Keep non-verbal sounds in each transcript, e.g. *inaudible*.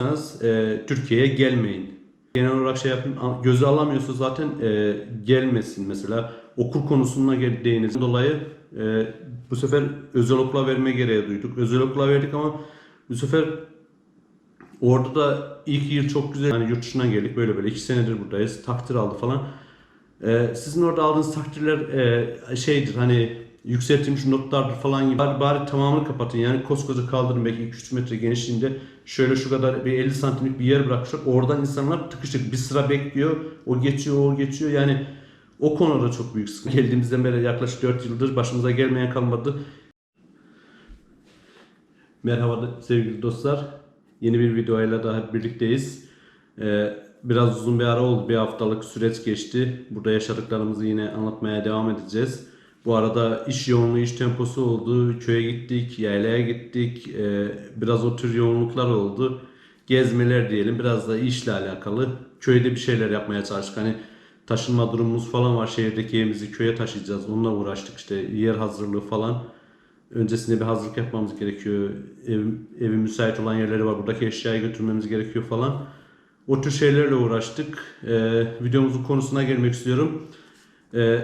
alamıyorsanız e, Türkiye'ye gelmeyin. Genel olarak şey yapın, göze alamıyorsa zaten e, gelmesin mesela. Okul konusuna değiniz. Dolayı e, bu sefer özel okula verme gereği duyduk. Özel okula verdik ama bu sefer orada da ilk yıl çok güzel. Hani yurt dışından geldik böyle böyle iki senedir buradayız. Takdir aldı falan. Ee, sizin orada aldığınız takdirler e, şeydir hani yükseltilmiş notlardır falan gibi. Bari, bari tamamını kapatın. Yani koskoca kaldırım belki 2-3 metre genişliğinde şöyle şu kadar bir 50 santimlik bir yer bırakmışlar. Oradan insanlar tıkışık bir sıra bekliyor. O geçiyor, o geçiyor. Yani o konuda çok büyük sıkıntı. Geldiğimizden beri yaklaşık 4 yıldır başımıza gelmeyen kalmadı. Merhaba sevgili dostlar. Yeni bir videoyla daha birlikteyiz. Ee, biraz uzun bir ara oldu. Bir haftalık süreç geçti. Burada yaşadıklarımızı yine anlatmaya devam edeceğiz. Bu arada iş yoğunluğu, iş temposu oldu. Köye gittik, yaylaya gittik. Ee, biraz o tür yoğunluklar oldu. Gezmeler diyelim. Biraz da işle alakalı. Köyde bir şeyler yapmaya çalıştık. Hani taşınma durumumuz falan var. Şehirdeki evimizi köye taşıyacağız. Onunla uğraştık. İşte yer hazırlığı falan. Öncesinde bir hazırlık yapmamız gerekiyor. Ev, evin müsait olan yerleri var. Buradaki eşyayı götürmemiz gerekiyor falan. O tür şeylerle uğraştık. Ee, videomuzun konusuna gelmek istiyorum. Ee,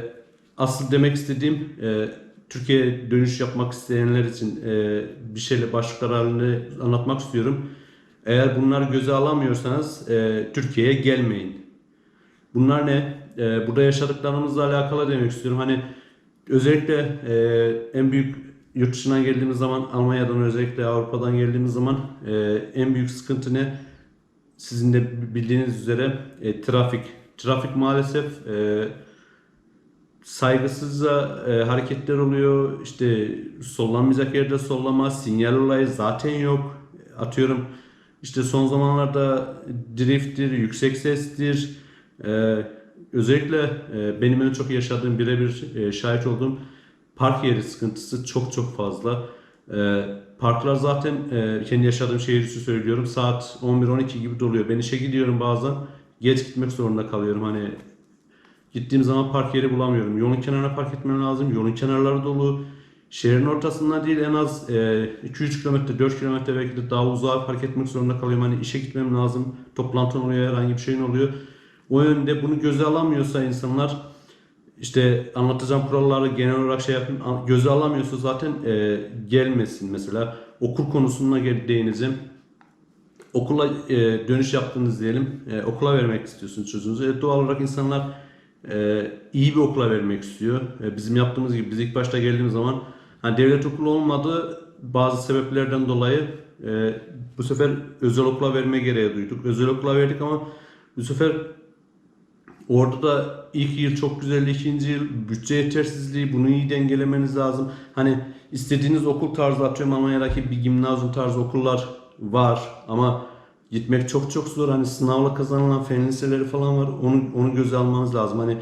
asıl demek istediğim e, Türkiye'ye dönüş yapmak isteyenler için e, bir şeyle başlıklar halinde anlatmak istiyorum. Eğer bunları göze alamıyorsanız e, Türkiye'ye gelmeyin. Bunlar ne? Ee, burada yaşadıklarımızla alakalı demek istiyorum. Hani özellikle e, en büyük yurt dışından geldiğimiz zaman Almanya'dan özellikle Avrupa'dan geldiğimiz zaman e, en büyük sıkıntı ne? Sizin de bildiğiniz üzere e, trafik. Trafik maalesef e, saygısızca e, hareketler oluyor. İşte sollanmayacak yerde sollama, sinyal olayı zaten yok. Atıyorum işte son zamanlarda drifttir, yüksek sestir. E, özellikle e, benim en çok yaşadığım birebir e, şahit olduğum park yeri sıkıntısı çok çok fazla. E, parklar zaten e, kendi yaşadığım şehir için söylüyorum saat 11-12 gibi doluyor. Ben işe gidiyorum bazen geç gitmek zorunda kalıyorum. Hani Gittiğim zaman park yeri bulamıyorum. Yolun kenarına park etmem lazım. Yolun kenarları dolu. Şehrin ortasında değil en az e, 2-3 kilometre, 4 kilometre belki de daha uzağa park etmek zorunda kalıyorum. Hani işe gitmem lazım. Toplantı oluyor, herhangi bir şeyin oluyor. O yönde bunu göze alamıyorsa insanlar işte anlatacağım kuralları genel olarak şey yapın. Göze alamıyorsa zaten e, gelmesin mesela. Okul konusuna gel- değineceğim. Okula e, dönüş yaptınız diyelim. E, okula vermek istiyorsunuz çocuğunuzu. E, doğal olarak insanlar e, iyi bir okula vermek istiyor. E, bizim yaptığımız gibi biz ilk başta geldiğimiz zaman hani devlet okulu olmadı bazı sebeplerden dolayı e, bu sefer özel okula verme gereği duyduk. Özel okula verdik ama bu sefer Orada da ilk yıl çok güzeldi, ikinci yıl bütçe yetersizliği, bunu iyi dengelemeniz lazım. Hani istediğiniz okul tarzı atıyorum Almanya'daki bir gimnazyum tarzı okullar var ama gitmek çok çok zor. Hani sınavla kazanılan fen liseleri falan var. Onu onu göze almanız lazım. Hani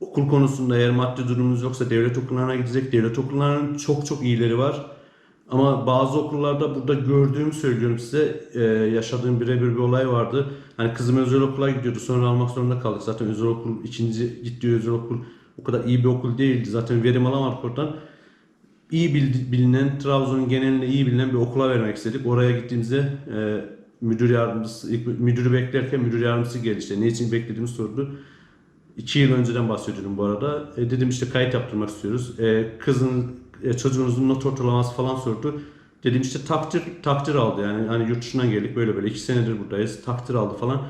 okul konusunda eğer maddi durumunuz yoksa devlet okullarına gidecek. Devlet okullarının çok çok iyileri var. Ama bazı okullarda burada gördüğüm söylüyorum size e, yaşadığım birebir bir olay vardı. Hani kızım özel okula gidiyordu sonra almak zorunda kaldık. Zaten özel okul ikinci gittiği özel okul o kadar iyi bir okul değildi. Zaten verim alamadık oradan. İyi bilinen Trabzon'un genelinde iyi bilinen bir okula vermek istedik. Oraya gittiğimizde e, müdür yardımcısı ilk müdürü beklerken müdür yardımcısı geldi işte. Ne için beklediğimi sordu. İki yıl önceden bahsediyorum bu arada. E, dedim işte kayıt yaptırmak istiyoruz. E, kızın, e, çocuğunuzun not ortalaması falan sordu. Dedim işte takdir takdir aldı yani hani yurt dışından geldik böyle böyle iki senedir buradayız takdir aldı falan.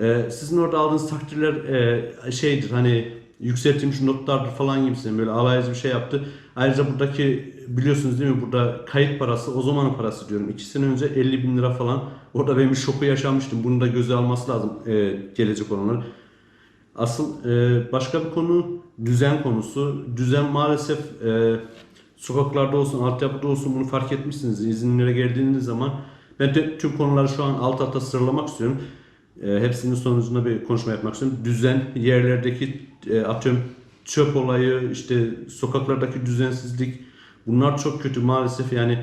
E, sizin orada aldığınız takdirler e, şeydir hani yükseltilmiş notlardır falan gibisinden böyle alaycı bir şey yaptı. Ayrıca buradaki biliyorsunuz değil mi burada kayıt parası o zamanın parası diyorum. İki sene önce 50 bin lira falan. Orada benim şoku yaşamıştım. Bunu da göze alması lazım e, gelecek olanlar. Asıl e, başka bir konu düzen konusu. Düzen maalesef e, sokaklarda olsun, altyapıda olsun bunu fark etmişsiniz. İzinlere geldiğiniz zaman ben de tüm konuları şu an alt alta sıralamak istiyorum. E, hepsinin sonucunda bir konuşma yapmak istiyorum. Düzen, yerlerdeki e, atıyorum çöp olayı, işte sokaklardaki düzensizlik bunlar çok kötü maalesef. Yani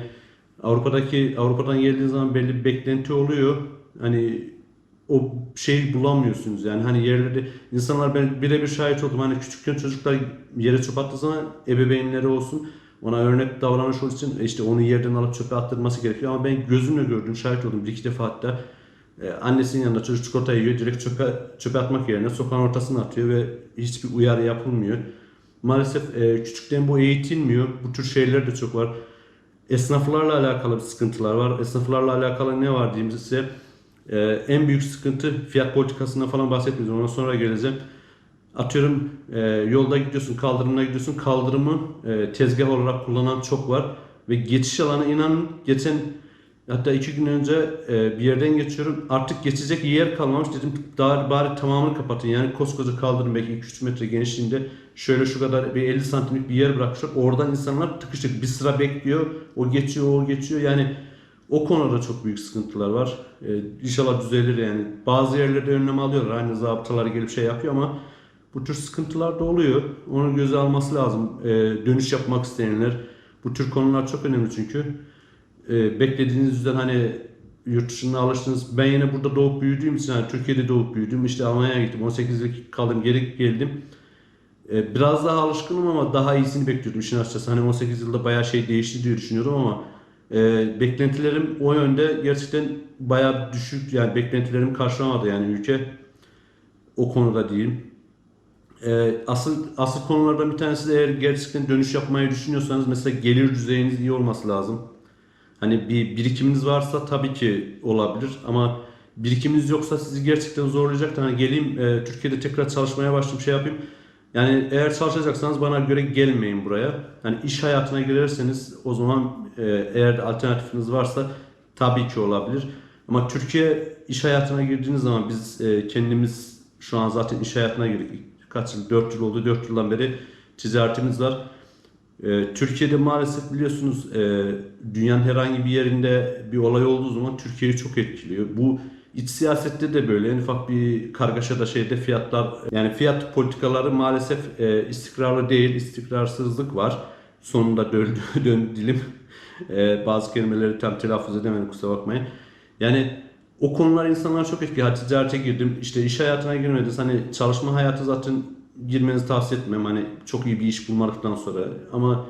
Avrupa'daki Avrupa'dan geldiğiniz zaman belli bir beklenti oluyor. Hani o şeyi bulamıyorsunuz yani hani yerlerde insanlar ben birebir şahit oldum hani küçükken çocuklar yere çöp attığı zaman ebeveynleri olsun ona örnek davranış olduğu için işte onu yerden alıp çöpe attırması gerekiyor. Ama ben gözümle gördüm, şahit oldum bir iki defa hatta. E, annesinin yanında çocuk çikolata yiyor, direkt çöpe, çöpe atmak yerine sokağın ortasına atıyor ve hiçbir uyarı yapılmıyor. Maalesef e, küçükten bu eğitilmiyor. Bu tür şeyler de çok var. Esnaflarla alakalı bir sıkıntılar var. Esnaflarla alakalı ne var diyeyim size. E, en büyük sıkıntı fiyat politikasından falan bahsetmiyorum. Ona sonra geleceğim. Atıyorum e, yolda gidiyorsun, kaldırımına gidiyorsun. Kaldırımı e, tezgah olarak kullanan çok var. Ve geçiş alanı inanın geçen hatta iki gün önce e, bir yerden geçiyorum. Artık geçecek yer kalmamış. Dedim daha bari tamamını kapatın. Yani koskoca kaldırım belki 2-3 metre genişliğinde şöyle şu kadar bir 50 santimlik bir yer bırakmışlar. Oradan insanlar tıkışık bir sıra bekliyor. O geçiyor, o geçiyor. Yani o konuda çok büyük sıkıntılar var. Ee, inşallah düzelir yani. Bazı yerlerde önlem alıyorlar. Aynı zabıtalar gelip şey yapıyor ama bu tür sıkıntılar da oluyor. Onu göze alması lazım. Ee, dönüş yapmak isteyenler. Bu tür konular çok önemli çünkü. Ee, beklediğiniz yüzden hani yurt dışına alıştınız. Ben yine burada doğup büyüdüğüm için hani Türkiye'de doğup büyüdüm. İşte Almanya'ya gittim. 18 yıl kaldım. Geri geldim. Ee, Biraz daha alışkınım ama daha iyisini bekliyordum işin açıkçası. Hani 18 yılda bayağı şey değişti diye düşünüyordum ama e, beklentilerim o yönde gerçekten bayağı düşük. Yani beklentilerimi karşılamadı yani ülke. O konuda diyeyim. Ee, asıl asıl konulardan bir tanesi de eğer gerçekten dönüş yapmayı düşünüyorsanız mesela gelir düzeyiniz iyi olması lazım. Hani bir birikiminiz varsa tabii ki olabilir ama birikiminiz yoksa sizi gerçekten zorlayacak. Hani geleyim e, Türkiye'de tekrar çalışmaya başlayayım şey yapayım. Yani eğer çalışacaksanız bana göre gelmeyin buraya. Hani iş hayatına girerseniz o zaman e, eğer alternatifiniz varsa tabii ki olabilir. Ama Türkiye iş hayatına girdiğiniz zaman biz e, kendimiz şu an zaten iş hayatına girdik. Kaç yıl? 4 yıl oldu. 4 yıldan beri ticaretimiz var. E, Türkiye'de maalesef biliyorsunuz e, dünyanın herhangi bir yerinde bir olay olduğu zaman Türkiye'yi çok etkiliyor. Bu iç siyasette de böyle en ufak bir kargaşada şeyde fiyatlar yani fiyat politikaları maalesef e, istikrarlı değil, istikrarsızlık var. Sonunda döndü, *laughs* döndü dilim. E, bazı kelimeleri tam telaffuz edemedim kusura bakmayın. Yani o konular insanlar çok etkiliyor. Ha, ticarete girdim, işte iş hayatına girmediniz. Hani çalışma hayatı zaten girmenizi tavsiye etmem. Hani çok iyi bir iş bulmadıktan sonra. Ama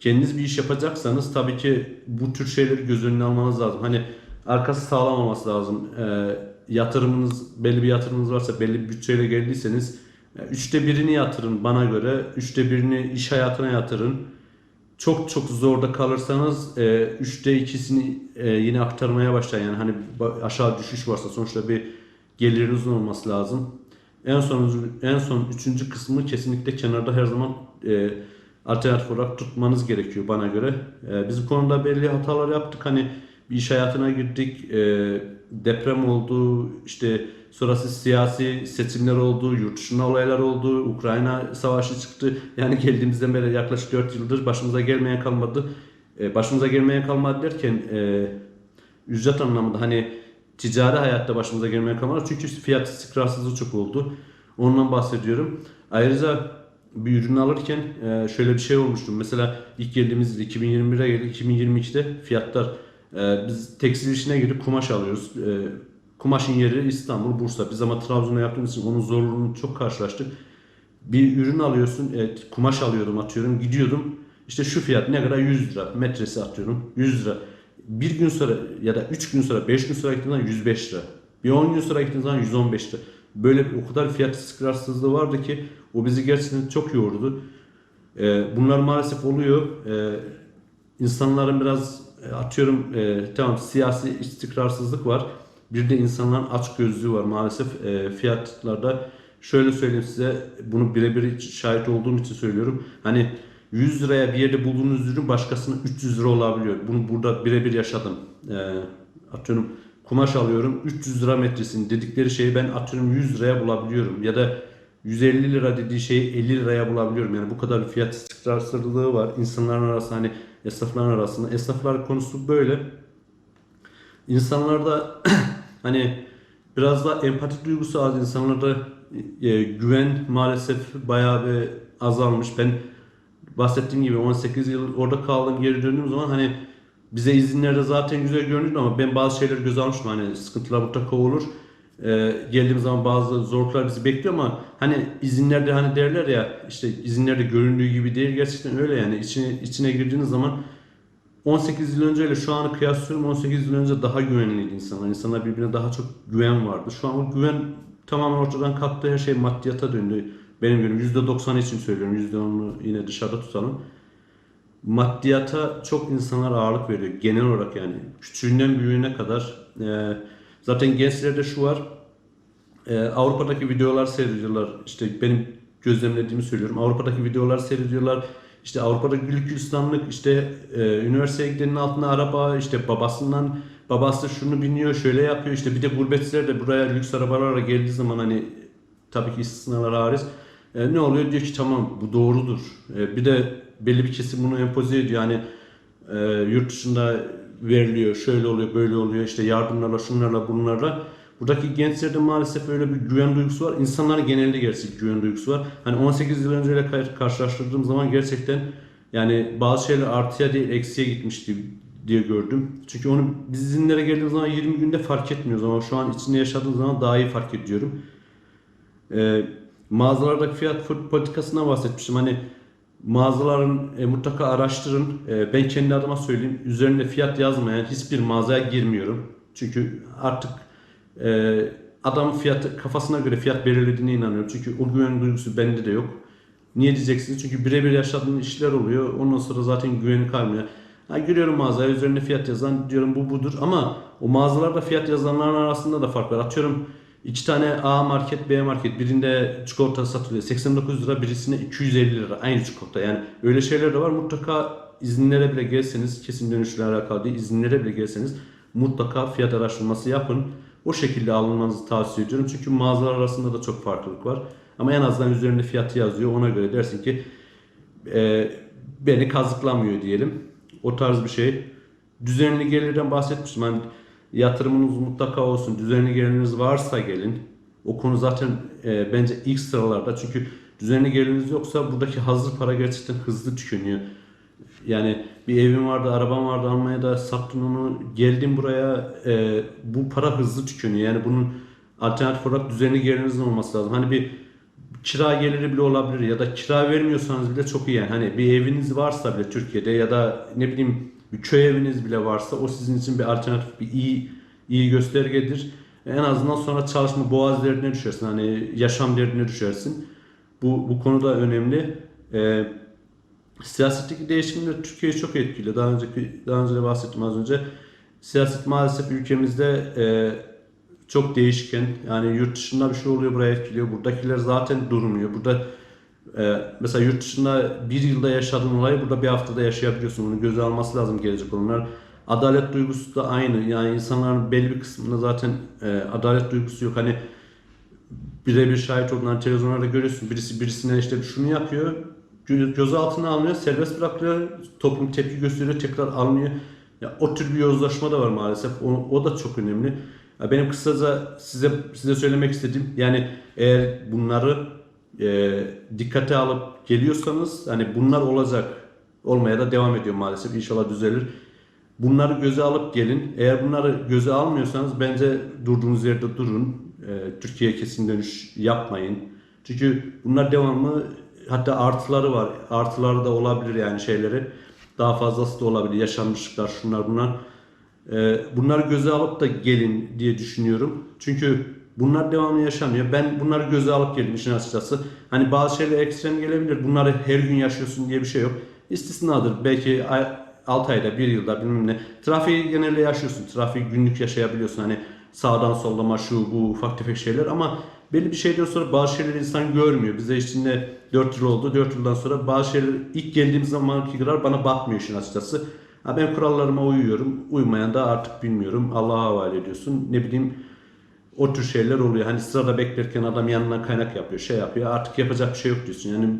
kendiniz bir iş yapacaksanız tabii ki bu tür şeyleri göz önüne almanız lazım. Hani arkası sağlam olması lazım. Ee, yatırımınız, belli bir yatırımınız varsa, belli bir bütçeyle geldiyseniz e, üçte birini yatırın bana göre. Üçte birini iş hayatına yatırın. Çok çok zorda kalırsanız e, üçte ikisini e, yine aktarmaya başlayın. Yani hani aşağı düşüş varsa sonuçta bir gelirinizin olması lazım. En son en son üçüncü kısmı kesinlikle kenarda her zaman e, alternatif olarak tutmanız gerekiyor bana göre. E, biz bu konuda belli hatalar yaptık. Hani bir iş hayatına girdik. e, deprem oldu. işte sonrası siyasi seçimler oldu. Yurt dışında olaylar oldu. Ukrayna savaşı çıktı. Yani geldiğimizden beri yaklaşık 4 yıldır başımıza gelmeyen kalmadı. E, başımıza gelmeyen kalmadı derken e, ücret anlamında hani ticari hayatta başımıza gelmeye kalmadı. Çünkü fiyat istikrarsızlığı çok oldu. Ondan bahsediyorum. Ayrıca bir ürün alırken e, şöyle bir şey olmuştu. Mesela ilk geldiğimiz 2021'e geldik. 2022'de fiyatlar e, biz tekstil işine girip kumaş alıyoruz. E, kumaşın yeri İstanbul, Bursa. Biz ama Trabzon'da yaptığımız için onun zorluğunu çok karşılaştık. Bir ürün alıyorsun, evet, kumaş alıyordum atıyorum, gidiyordum. İşte şu fiyat ne kadar 100 lira metresi atıyorum 100 lira. Bir gün sonra ya da 3 gün sonra 5 gün sonra gittiğin zaman 105 lira. Bir 10 gün sonra gittiğin zaman 115 lira. Böyle o kadar fiyat istikrarsızlığı vardı ki o bizi gerçekten çok yordu. Ee, bunlar maalesef oluyor. Ee, insanların biraz e, atıyorum e, tamam siyasi istikrarsızlık var. Bir de insanların aç gözlüğü var maalesef e, fiyatlarda. Şöyle söyleyeyim size bunu birebir şahit olduğum için söylüyorum. Hani 100 liraya bir yerde bulduğunuz ürün başkasının 300 lira olabiliyor. Bunu burada birebir yaşadım. E, atıyorum kumaş alıyorum 300 lira metresini dedikleri şeyi ben atıyorum 100 liraya bulabiliyorum. Ya da 150 lira dediği şeyi 50 liraya bulabiliyorum. Yani bu kadar fiyat istikrarsızlığı var. İnsanların arasında hani esnafların arasında. Esnaflar konusu böyle. İnsanlarda *clears throat* hani biraz da empati duygusu az. İnsanlarda e, güven maalesef bayağı bir azalmış. Ben bahsettiğim gibi 18 yıl orada kaldım geri döndüğüm zaman hani bize izinlerde zaten güzel görünüyordu ama ben bazı şeyleri göze almıştım. Hani sıkıntılar mutlaka olur. e, geldiğimiz zaman bazı zorluklar bizi bekliyor ama hani izinlerde hani derler ya işte izinlerde göründüğü gibi değil gerçekten öyle yani içine, içine girdiğiniz zaman 18 yıl önceyle şu anı kıyaslıyorum 18 yıl önce daha güvenliydi insanlar. İnsanlar birbirine daha çok güven vardı. Şu an o güven tamamen ortadan kalktı. Her şey maddiyata döndü. Benim görüşüm %90 için söylüyorum. %10'unu yine dışarıda tutalım. Maddiyata çok insanlar ağırlık veriyor. Genel olarak yani. Küçüğünden büyüğüne kadar. Ee, zaten gençlerde şu var. Ee, Avrupa'daki videolar seyrediyorlar. İşte benim gözlemlediğimi söylüyorum. Avrupa'daki videolar seyrediyorlar. İşte Avrupa'da güllük gülistanlık işte e, üniversiteye gidenin altında araba işte babasından babası şunu biniyor şöyle yapıyor işte bir de gurbetçiler de buraya lüks arabalarla geldiği zaman hani tabii ki istisnalar hariç e, ne oluyor diyor ki tamam bu doğrudur. E, bir de belli bir kesim bunu empoze ediyor yani e, yurt dışında veriliyor şöyle oluyor böyle oluyor işte yardımlarla şunlarla bunlarla Buradaki gençlerde maalesef öyle bir güven duygusu var. İnsanların genelde gerçek güven duygusu var. Hani 18 yıl önceyle kar- karşılaştırdığım zaman gerçekten yani bazı şeyler artıya değil eksiye gitmişti diye gördüm. Çünkü onu biz izinlere geldiğimiz zaman 20 günde fark etmiyoruz ama şu an içinde yaşadığım zaman daha iyi fark ediyorum. Ee, mağazalardaki fiyat politikasına bahsetmiştim. Hani mağazaların e, mutlaka araştırın. E, ben kendi adıma söyleyeyim. Üzerinde fiyat yazmayan hiçbir mağazaya girmiyorum. Çünkü artık e, adam fiyatı kafasına göre fiyat belirlediğine inanıyorum. Çünkü o güven duygusu bende de yok. Niye diyeceksiniz? Çünkü birebir yaşadığım işler oluyor. Ondan sonra zaten güveni kalmıyor. Ha, giriyorum mağazaya üzerine fiyat yazan diyorum bu budur ama o mağazalarda fiyat yazanların arasında da fark var. Atıyorum iki tane A market B market birinde çikolata satılıyor 89 lira birisine 250 lira aynı çikolata yani öyle şeyler de var mutlaka izinlere bile gelseniz kesin dönüşle alakalı değil izinlere bile gelseniz mutlaka fiyat araştırması yapın. O şekilde alınmanızı tavsiye ediyorum. Çünkü mağazalar arasında da çok farklılık var. Ama en azından üzerinde fiyatı yazıyor. Ona göre dersin ki e, beni kazıklamıyor diyelim. O tarz bir şey. Düzenli gelirden bahsetmiştim. Hani yatırımınız mutlaka olsun. Düzenli geliriniz varsa gelin. O konu zaten e, bence ilk sıralarda. Çünkü düzenli geliriniz yoksa buradaki hazır para gerçekten hızlı tükeniyor. Yani bir evim vardı, arabam vardı Almanya'da sattın onu, geldin buraya e, bu para hızlı tükeniyor. Yani bunun alternatif olarak düzenli gelirinizin olması lazım. Hani bir kira geliri bile olabilir ya da kira vermiyorsanız bile çok iyi yani. Hani bir eviniz varsa bile Türkiye'de ya da ne bileyim köy eviniz bile varsa o sizin için bir alternatif bir iyi iyi göstergedir. En azından sonra çalışma boğaz derdine düşersin. Hani yaşam derdine düşersin. Bu bu konuda önemli. Ee, Siyasetteki değişimler Türkiye'yi çok etkili. Daha önceki daha önce de bahsettim az önce. Siyaset maalesef ülkemizde e, çok değişken. Yani yurt dışında bir şey oluyor buraya etkiliyor. Buradakiler zaten durmuyor. Burada e, mesela yurt dışında bir yılda yaşadığın olayı burada bir haftada yaşayabiliyorsun. Bunu göze alması lazım gelecek olanlar. Adalet duygusu da aynı. Yani insanların belli bir kısmında zaten e, adalet duygusu yok. Hani birebir şahit olduğundan televizyonlarda görüyorsun. Birisi birisine işte şunu yapıyor gö- gözaltına alınıyor, serbest bırakılıyor, toplum tepki gösteriyor, tekrar alınıyor. Ya o tür bir yozlaşma da var maalesef. O, o da çok önemli. Ya benim kısaca size size söylemek istediğim yani eğer bunları e, dikkate alıp geliyorsanız hani bunlar olacak olmaya da devam ediyor maalesef. İnşallah düzelir. Bunları göze alıp gelin. Eğer bunları göze almıyorsanız bence durduğunuz yerde durun. E, Türkiye'ye kesin dönüş yapmayın. Çünkü bunlar devamlı hatta artıları var. Artıları da olabilir yani şeyleri. Daha fazlası da olabilir. Yaşanmışlıklar şunlar bunlar. Ee, bunları göze alıp da gelin diye düşünüyorum. Çünkü bunlar devamlı yaşanıyor. Ben bunları göze alıp geldim işin açıkçası. Hani bazı şeyler ekstrem gelebilir. Bunları her gün yaşıyorsun diye bir şey yok. İstisnadır. Belki 6 ayda, 1 yılda bilmem ne. Trafiği genelde yaşıyorsun. Trafiği günlük yaşayabiliyorsun. Hani sağdan sollama şu bu ufak tefek şeyler ama belli bir şeyden sonra bazı şeyleri insan görmüyor. Bize içinde 4 yıl oldu. 4 yıldan sonra bazı şeyler ilk geldiğim zamanki kadar bana batmıyor işin açıkçası. Ha ben kurallarıma uyuyorum. Uymayan da artık bilmiyorum. Allah'a havale ediyorsun. Ne bileyim o tür şeyler oluyor. Hani sırada beklerken adam yanına kaynak yapıyor, şey yapıyor. Artık yapacak bir şey yok diyorsun. Yani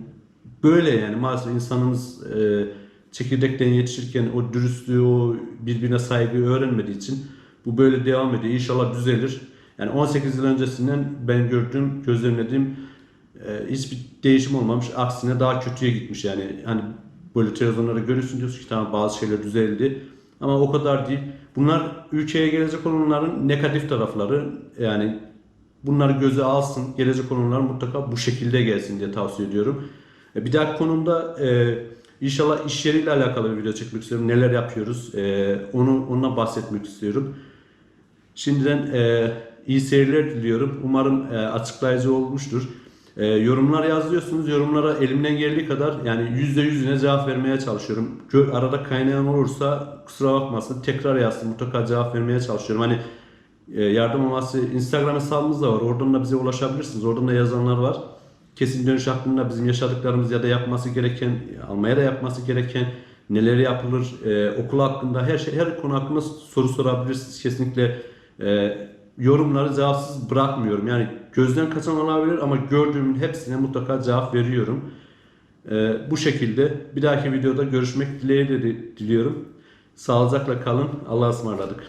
böyle yani maalesef insanımız e, çekirdekten yetişirken o dürüstlüğü, o birbirine saygıyı öğrenmediği için bu böyle devam ediyor. İnşallah düzelir. Yani 18 yıl öncesinden ben gördüğüm, gözlemlediğim e, hiçbir değişim olmamış. Aksine daha kötüye gitmiş yani. Hani böyle televizyonlarda görüyorsun diyorsun ki tamam bazı şeyler düzeldi. Ama o kadar değil. Bunlar ülkeye gelecek olanların negatif tarafları. Yani bunları göze alsın. Gelecek konular mutlaka bu şekilde gelsin diye tavsiye ediyorum. E, Bir dahaki konumda e, inşallah iş yeriyle alakalı bir video çekmek istiyorum. Neler yapıyoruz? E, onu ondan bahsetmek istiyorum. Şimdiden e, iyi seyirler diliyorum. Umarım e, açıklayıcı olmuştur. E, yorumlar yazıyorsunuz. Yorumlara elimden geldiği kadar yani yüzde yüzüne cevap vermeye çalışıyorum. Arada kaynayan olursa kusura bakmasın. Tekrar yazsın. Mutlaka cevap vermeye çalışıyorum. Hani e, yardım aması Instagram hesabımız da var. Oradan da bize ulaşabilirsiniz. Oradan da yazanlar var. Kesin dönüş hakkında bizim yaşadıklarımız ya da yapması gereken, almaya da yapması gereken neler yapılır, e, okul hakkında her şey, her konu hakkında soru sorabilirsiniz. Kesinlikle e, yorumları cevapsız bırakmıyorum. Yani gözden kaçan olabilir ama gördüğümün hepsine mutlaka cevap veriyorum. E, bu şekilde bir dahaki videoda görüşmek dileğiyle diliyorum. Sağlıcakla kalın. Allah'a ısmarladık.